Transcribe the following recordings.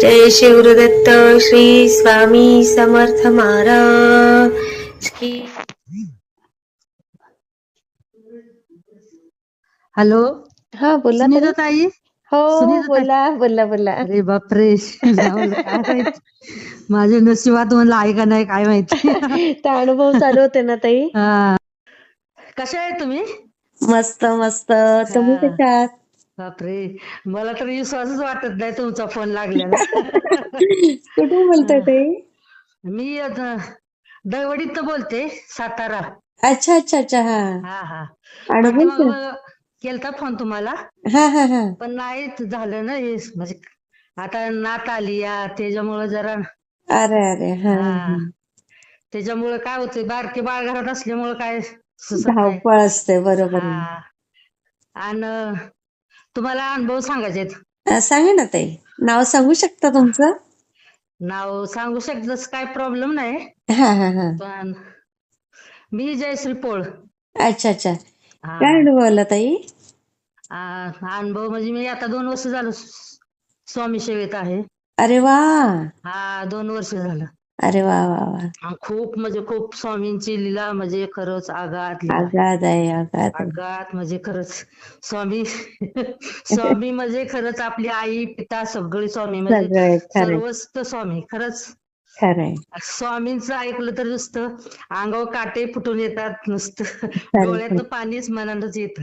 जय शिवदत्त श्री स्वामी समर्थ महाराज की हॅलो हा बोला सुनीता ताई हो सुनीता ताई. बोला बोला बोला अरे बापरे जाऊन काय माहीत. माझ्या नशिबात म्हणलं आहे का नाही काय माहिती ते अनुभव चालू होते ना ताई हा. कशा आहे तुम्ही मस्त मस्त तुम्ही. कशा आहात? बापरे. मला तर विश्वासच वाटत नाही तुमचा फोन लागलेला कुठून बोलताय ताई मी आता दहिवडीत बोलते सातारा. अच्छा अच्छा अच्छा हा. हा हा. केलता फोन तुम्हाला? हा हा हा. पण नाहीच झालं ना हे म्हणजे आता नात आली या त्याच्यामुळं जरा अरे अरे हा हा. त्याच्यामुळं काय होतंय बारके बाळ घरात असल्यामुळं काय सुचत नाही. धावपळ असते बरोबर आहे. हा. आणि तुम्हाला अनुभव सांगायचे सांगा ना ताई. नाव सांगू शकता तुमचं? नाव सांगू शकतस काय प्रॉब्लेम नाही. पण मी जयश्री पोळ. अच्छा अच्छा. काय अनुभव आला ताई? अनुभव म्हणजे मी आता दोन वर्ष झालं स्वामी सेवेत आहे. अरे वा! हा दोन वर्ष झालं. अरे वा वा वा. खूप म्हणजे खूप स्वामींची लीला म्हणजे खरंच आघात लीला. आगाध आहे आगाध आहे. म्हणजे खरंच स्वामी स्वामी म्हणजे खरंच आपली आई पिता सगळी स्वामी म्हणजे सगळे खरे सर्वस्त स्वामी खरंच. खरे स्वामींचं ऐकलं तर नुसतं अंगावर काटे फुटून येतात नुसतं खरं. डोळ्यातनं पाणीच मनातच येतं.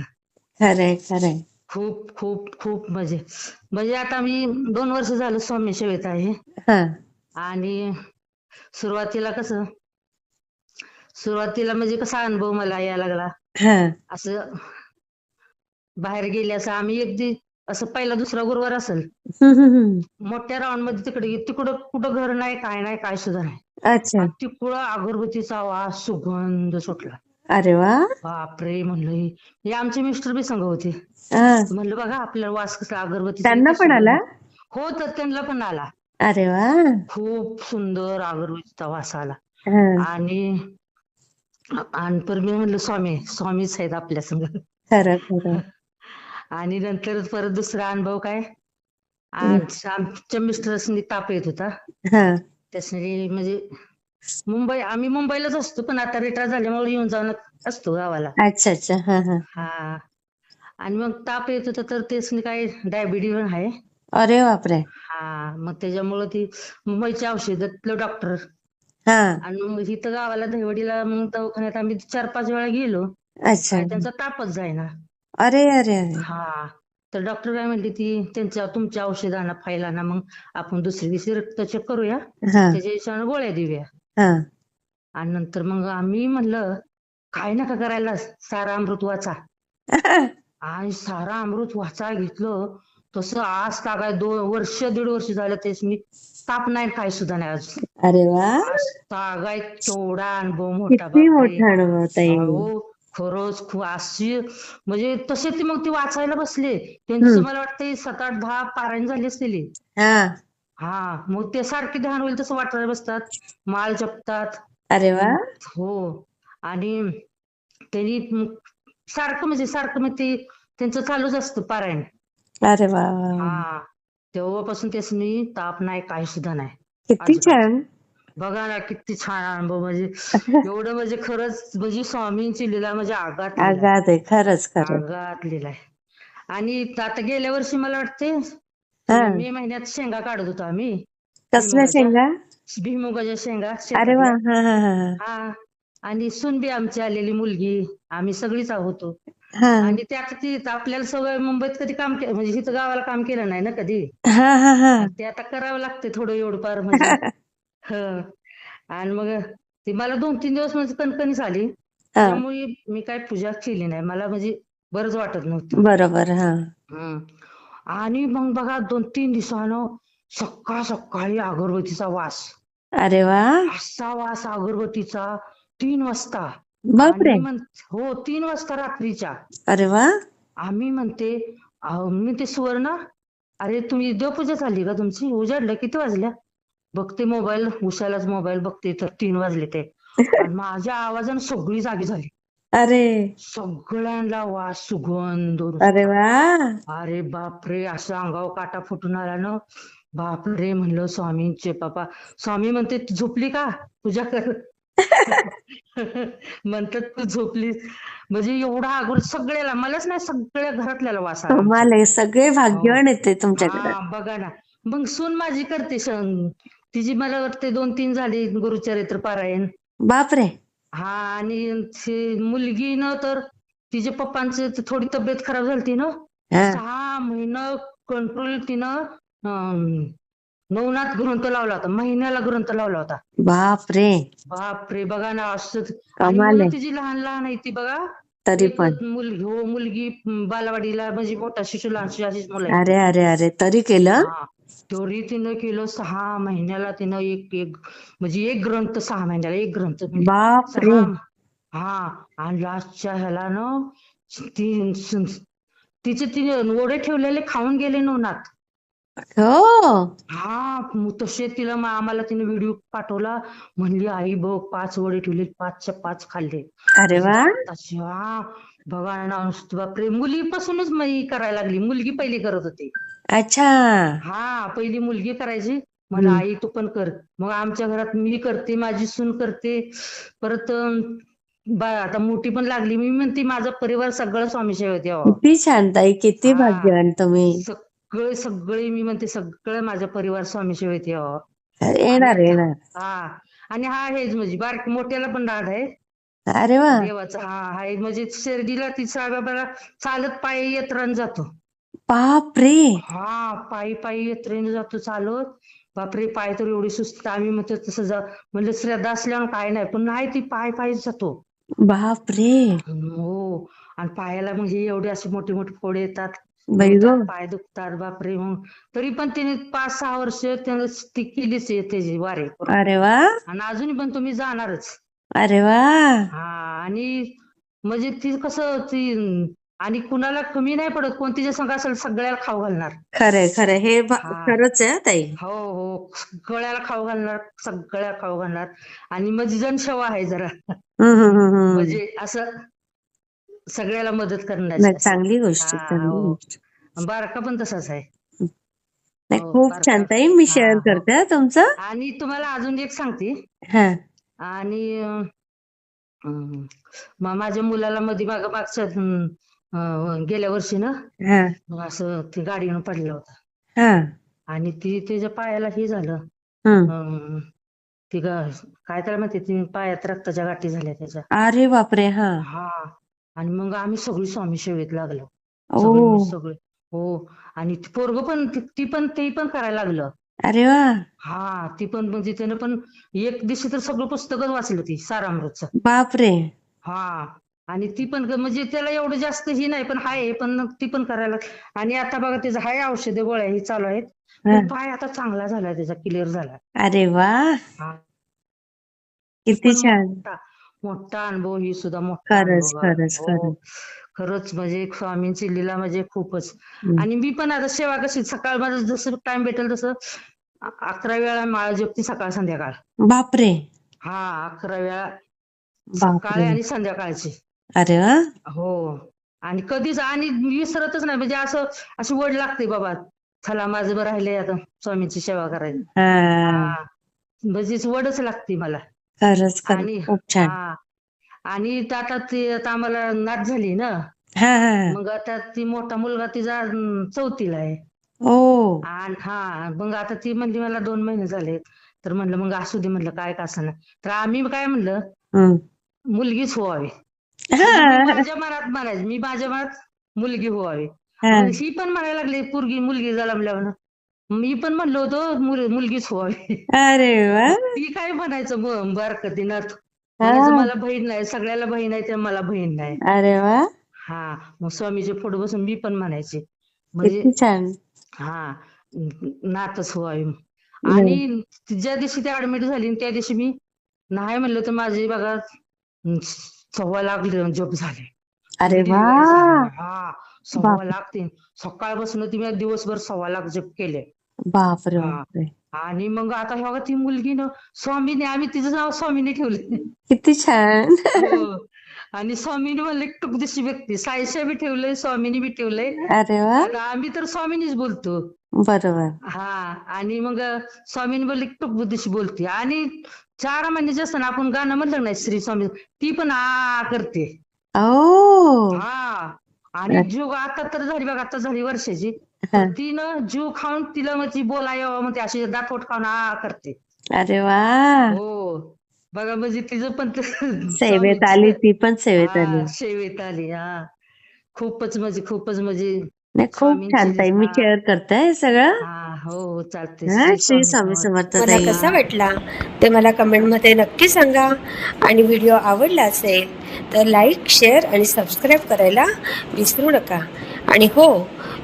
खरे खरे खूप खूप खूप म्हणजे म्हणजे आता मी दोन वर्ष झालं स्वामी सेवेत आहे. हा. आणि सुरुवातीला कसं सुरुवातीला म्हणजे कसा अनुभव मला यायला लागला. हा. असं बाहेर गेल्याचं आम्ही अगदी असं पहिला दुसरा गुरुवार असेल. मोठ्या राऊंडमध्ये तिकडे तिकडं कुठं घर नाही काय नाही काय सुद्धा नाही. तिकडं अगरबत्तीचा वास सुगंध सुटला. अरे वा. बापरे म्हणलं हे आमचे मिस्टर बी संघ होते. म्हणलं बघा आपल्याला वास कसला अगरबत्तीचा त्यांना पण आला. हो तर त्यांना पण आला. अरे वा. खूप सुंदर अगरबत्तीचा वास आला हा. आणि आणि पर मी म्हणलं स्वामी स्वामीच आहेत आपल्या संग. खरं खरं. आणि नंतर परत दुसरा अनुभव काय? आमच्या आमच्या मिस्टरसनी ताप येत होता. हा. त्यासनी म्हणजे मुंबई आम्ही मुंबईलाच असतो पण आता रिटायर झाल्यामुळे येऊन जाऊन असतो गावाला. अच्छा अच्छा. हा हा. हा. आणि मग ताप येत होता तर त्यासनी काय डायबिटीज आहे. अरे बापरे. हा मग त्याच्यामुळं ती मुंबईची औषधातलं डॉक्टर हा. आणि मग इथं गावाला दहिवडीला मग दवाखान्यात आम्ही चार पाच वेळा गेलो. अच्छा. काय त्यांचा तापच जाईना. अरे अरे अरे. हा. तर डॉक्टर काय म्हणली ती त्यांच्या तुमच्या औषधांना फायलांना मग आपण दुसरी दिवशी रक्त चेक करूया. हा. त्याच्या हिशोबाने गोळ्या देऊया. हा. आणि नंतर मग आम्ही म्हणलं काय नका करायला सारा अमृत वाचा. आणि सारा अमृत वाचा घेतलं तसं आज काय दोन वर्ष दीड वर्ष झालं तेच मी ताप नाही काय सुद्धा नाही अजून. अरे वा. तागाय केवढा अनुभव मोठा किती. मोठा अनुभव ताई. अहो खरंच खूप अशी म्हणजे तसे ती मग ती वाचायला बसले. त्यांचं हम्म. मला वाटतं सात आठ दहा पारायण झाली असतील हा. हा मग ते सारखे ध्यान होईल तसं वाटायला बसतात. माळ जपतात. अरे वा. हो. आणि त्यांनी सारखं म्हणजे सारखं मग ते त्यांचं चालूच असतं पारायण. अरे वा वा वा. हा तेव्हापासून त्यासनी ताप नाही काही सुद्धा नाही किती अजिबात. छान बघा ना किती छान अनुभव म्हणजे एवढं म्हणजे खरंच म्हणजे स्वामींची लीला म्हणजे आघात लीला. आगाध आहे खरंच खरंच आघात लीला आहे आणि आता गेल्या वर्षी मला वाटते हा. मे महिन्यात शेंगा काढत होतो आम्ही कसल्या शेंगा भुईमुगाच्या शेंगा अरे वा शेतातल्या. हा हा हा हा आणि सुनबी आमची आलेली मुलगी आम्ही सगळीच आहोत हा. आणि त्यात ती आपल्याला सगळं मुंबईत कधी काम केलं म्हणजे इथं गावाला काम केलं नाही ना कधी? हा हा हा. ते आता करावं लागते थोडं एवढं म्हणजे. हं. आणि मग ती मला दोन तीन दिवस म्हणजे कणकणीच आली. हा. त्यामुळे मी काय पूजा केली नाही. मला म्हणजे बरंच वाटत नव्हतं. बरोबर हा. हं. आणि मग बघा दोन तीन दिवसानं सकाळ सकाळी अगरबत्तीचा वास. अरे वा. असा वास अगरबत्तीचा तीन वाजता. बापरे. आणि म्हण हो तीन वाजता रात्रीच्या. अरे वा. आम्ही म्हणते अहो, मी ते सुवर्ण अरे तुम्ही देवपूजा झाली का तुमची? उजाडलं किती वाजल्या? बघते मोबाईल उशालाच मोबाईल बघते तर तीन वाजले ते. आणि माझ्या आवाजानं सगळी जागी झाली. अरे. सगळ्यांना वास सुगंध अरे वा. अरे बापरे असं अंगावर काटा फुटून आला ना. बापरे म्हणलं स्वामींचे बाबा स्वामी म्हणते "तू झोपली का? पूजा कर. म्हणतात तू झोपली म्हणजे एवढा अगोदर सगळ्याला मलाच नाही सगळ्या घरातल्याला वास आला. तुम्हाला हे सगळे भाग्यवान येते तुमच्याकडे. हा बघा ना. मग सून माझी करते सण तिची मला वाटते दोन तीन झाली गुरुचरित्र पारायण. बापरे. हा आणि ती मुलगी न तर तिच्या पप्पांची थोडी तब्येत खराब झाली ना. हा. सहा महिनं कंट्रोल तिनं नवनाथ ग्रंथ लावला होता महिन्याला ग्रंथ लावला होता. बापरे. बापरे बघा ना असं आणि कमाल मुलं आहे तिची लहान लहान आहे ती बघा तरी पण. मुलगी हो मुलगी बालवाडीला म्हणजे मोठा शिशू लहानशी अशीच मुलं आहेत. अरे अरे अरे तरी केलं? हा तरी तिनं केलं सहा महिन्याला तिनं एक एक म्हणजे एक ग्रंथ सहा महिन्याला एक ग्रंथ म्हणजे बापरे. सहा हा आणि लास्टच्या ह्याला ना तिचे तिने ओढे ठेवलेले खाऊन गेले नवनाथ. हो. हा मग तसे तिला मग आम्हाला तिने व्हिडिओ पाठवला. म्हणली आई बघ पाच वडे ठेवले पाचच्या पाच खाल्ले. अरे वा. तशी हा. बघा ना नुसतं बापरे. मुलीपासूनच मग ही करायला लागली. मुलगी पहिली करत होती. अच्छा. हा पहिली मुलगी करायची. मला हम्म. आई तू पण कर. मग आमच्या घरात मी करते माझी सून करते. परत अं, बा आता मोठी पण लागली. मी म्हणते माझा परिवार सगळं स्वामी सेवेत यावं किती छान ताई किती हा. भाग्यवान तुम्ही. सगळे सगळे मी म्हणते सगळं माझा परिवार स्वामी सेवेत यावं येणार येणार. हा आणि हा हेच म्हणजे बारक मोठ्याला पण राहत आहे. अरे वा. देवाचा हा हा म्हणजे शिर्डीला ती साईबाबाला चालत पायी यात्रान जातो. बापरे. हा पायी पायी यात्रेने जातो चालत. बापरे पाय तर एवढी सुस्त आम्ही म्हणतो तसं जा म्हणलं श्रद्धा असल्यानं काय नाही पण नाही ती पाय पायी जातो. बापरे. हो आणि पायाला हे एवढे असे मोठे मोठे फोड येतात. बाई गं. दुखतात, पाय दुखतात बापरे मग तरी पण तिने पाच सहा वर्ष त्यानं ती केलीच आहे त्याची वारी अरे वा. आणि अजूनही पण तुम्ही जाणारच. अरे वा. हा आणि म्हणजे ती कसं ती आणि कुणाला कमी नाही पडत कोण तिच्या संग असेल सगळ्याला खाऊ घालणार. खरंय खरंय. हे भा- हा. खरंच आहे हं ताई. हो हो. सगळ्याला खाऊ घालणार सगळ्या खाऊ घालणार. आणि म्हणजे जनसेवा आहे जरा. हम्म, हम्म, हम्म, हम्म. म्हणजे असं सगळ्याला मदत करण्याची चांगली गोष्ट बारका पण तसाच आहे. हो, खूप. छान ताई मी शेअर. करते तुमचं. आणि तुम्हाला अजून एक सांगते. हा. आणि माझ्या मुलाला मध्ये माग मागच्या गेल्या वर्षी ना हा. असं ती गाडीनं पडला होता. हा. आणि ती त्याच्या पायाला हे झालं. ती काय त्याला माहिती ती पायात रक्ताच्या गाठी झाल्या त्याच्या. अरे बापरे हा. हा. आणि मग आम्ही सगळी स्वामी सेवेत लागलो. सगळे सगळे. हो. आणि पोरग पण ती पण ते पण करायला लागलं. अरे वा. हा ती पण म्हणजे त्यानं पण एक दिवशी तर सगळं पुस्तकच वाचलं ती सारामृतचं. बापरे. हा. आणि ती पण म्हणजे त्याला एवढं जास्त ही नाही पण हाय पण ती पण करायला आणि आता बघा त्याचं हाय औषध गोळ्या ही चालू आहेत. पण पाय आता चांगला झाला त्याचा क्लिअर झाला. अरे वा. हा. किती छान. मोठा अनुभव ही सुद्धा मोठा खरंच अनुभव आहे. खरंच हो. खरंच. खरंच म्हणजे स्वामींची लीला म्हणजे खूपच. हम्म. आणि मी पण आता सेवा कशी सकाळ माझं जसं टाइम भेटेल तसं अ- अकरा वेळा माळा जपते सकाळ संध्याकाळ. बापरे. हा अकरा वेळा सकाळी बापरे आणि संध्याकाळची. अरे वा. हो. आणि कधीच आणि विसरतच नाही. म्हणजे असं अशी वड लागते बाबा. चला माझं बरं राहिले आता स्वामींची सेवा करायची हा. हा. म्हणजे वडच लागते मला. खरंच आणि खरंच खूप छान. हा. आणि त- आता ती आता आम्हाला नात झाली ना. हा हा. मग आता ती मोठा मुलगा तिचा अं, चौथीला आहे. ओ आणि हा. मग आता ती म्हणली मला दोन महिने झाले तर म्हणलं मग असू दे. म्हणलं काय का असं तर आम्ही काय म्हणलं. मुलगीच व्हावी. हा, मी माझ्या मनात म्हणायचं मी माझ्या मनात मुलगी व्हावी. हा. मग ही पण म्हणायला लागली पोरगी मुलगी झाला म्हणल्यावर मी पण म्हणलो होतो मुल- मुलगीच व्हावी अरे वा. ती काय म्हणायचं मग. म्हणायचं मला बहीण नाही सगळ्याला बहीण आहे तर मला बहीण नाही. अरे वा. हा मग स्वामीचे पुढे बसून मी पण म्हणायचे. म्हणजे किती छान. हा नातच व्हावी आणि ज्या दिवशी ती ऍडमिट झाली त्या दिवशी मी नाही म्हणलं तर माझी बघा अं, सव्वा लाख जप झाले. अरे वा? हा सव्वा बापरे. लाख ते सकाळपासून ती मी दिवसभर सव्वा लाख जप केले. बापरे हा. बापरे. आणि मग आता हे बघा ती मुलगी ना स्वामीने आम्ही तिचं नाव स्वामीने ठेवले किती छान. हो. आणि स्वामीने म्हणले टुकदिशी व्यक्ती. साईशा बी ठेवलंय स्वामीनी बी ठेवलंय. अरे वा. आणि आम्ही तर स्वामीनीच बोलतो. बरोबर. हा. आणि मग स्वामीने बोलले टुकबुद्धीशी बोलते. आणि चार महिन्याचे असताना आपण गाणं म्हणलं नाही श्री स्वामी? ती पण आ करते. ओ. हा. आणि जीव आता तर झाली बघा आता झाली वर्षाची. तिनं जीव खाऊन तिला मग ती बोलाय म्हणते अशी दातवट खाऊन आ करते. अरे वा! हो. बघा म्हणजे तिचं पण ते सेवेत आली ती पण सेवेत आली. हा, सेवेत आली हा. खूपच म्हणजे खूपच म्हणजे नाही खूप छान ताई मी. शेअर करते हे सगळं. हा हो हो चालते हा श्री स्वामी समर्थ मला ताई. कसा वाटला? ते मला कमेंटमध्ये नक्की सांगा. आणि व्हिडिओ आवडला असेल तर लाईक शेअर आणि सबस्क्राईब करायला विसरू नका. आणि हो